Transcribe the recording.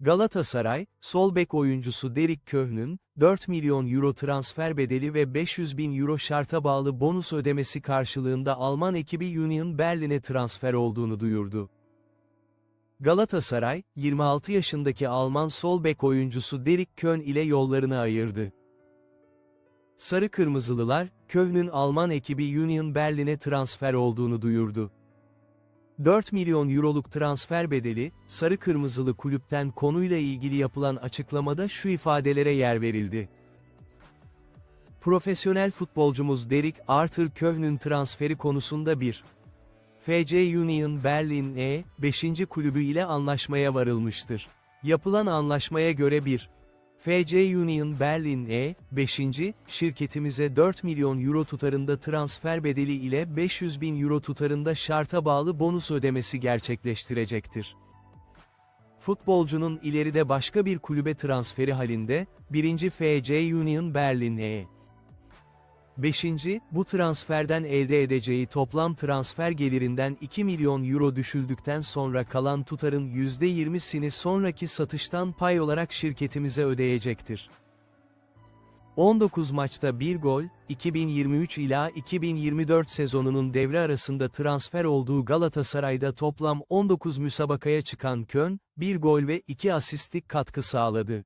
Galatasaray, sol bek oyuncusu Derek Köhn'ün, 4 milyon euro transfer bedeli ve 500 bin euro şarta bağlı bonus ödemesi karşılığında Alman ekibi Union Berlin'e transfer olduğunu duyurdu. Galatasaray, 26 yaşındaki Alman sol bek oyuncusu Derek Köhn ile yollarını ayırdı. Sarı Kırmızılılar, Köhn'ün Alman ekibi Union Berlin'e transfer olduğunu duyurdu. 4 milyon euroluk transfer bedeli, Sarı Kırmızılı kulüpten konuyla ilgili yapılan açıklamada şu ifadelere yer verildi. Profesyonel futbolcumuz Derek Arthur Köhn'ün transferi konusunda bir FC Union Berlin E, 5. kulübü ile anlaşmaya varılmıştır. Yapılan anlaşmaya göre bir FC Union Berlin E, 5. şirketimize 4 milyon euro tutarında transfer bedeli ile 500 bin euro tutarında şarta bağlı bonus ödemesi gerçekleştirecektir. Futbolcunun ileride başka bir kulübe transferi halinde, 1. FC Union Berlin E. 5. Bu transferden elde edeceği toplam transfer gelirinden 2 milyon euro düşüldükten sonra kalan tutarın %20'sini sonraki satıştan pay olarak şirketimize ödeyecektir. 19 maçta 1 gol, 2023 ila 2024 sezonunun devre arasında transfer olduğu Galatasaray'da toplam 19 müsabakaya çıkan Kön, 1 gol ve 2 asistlik katkı sağladı.